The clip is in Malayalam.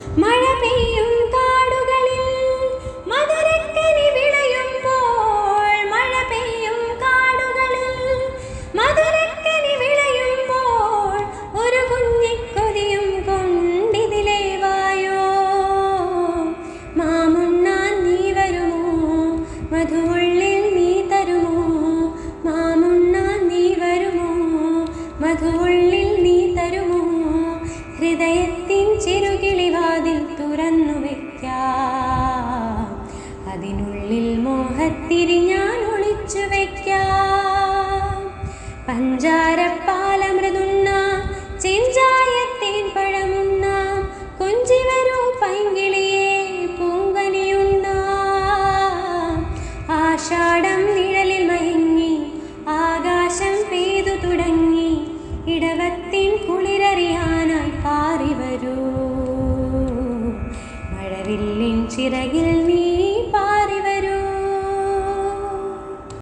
മഴ പെയ്യും കാടുകളിൽ മധുരക്കനി വിളയുമ്പോൾ മഴ പെയ്യും കാടുകളിൽ. മധുരക്കനി വിളയുമ്പോൾ ഒരു കുഞ്ഞിക്കൊതിയും കൊണ്ടിതിലേ വായോ? മാമുണ്ണാൻ നീ വരുമോ? മധുവുള്ളിൽ നീ തരുമോ? മാമുണ്ണാൻ നീ വരുമോ? മധുവുള്ളിൽ നീ തരുമോ? ഹൃദയത്തിൻ ചെറുകിളിവാതിൽ തുറന്നു വയ്ക്കാം അതിനുള്ളിൽ മോഹത്തിരി ഞാൻ ഒളിച്ചു വയ്ക്കാം പഞ്ചാരപ്പാലമൃതുണ്ണ വരൂ ചിറകിൽ നീ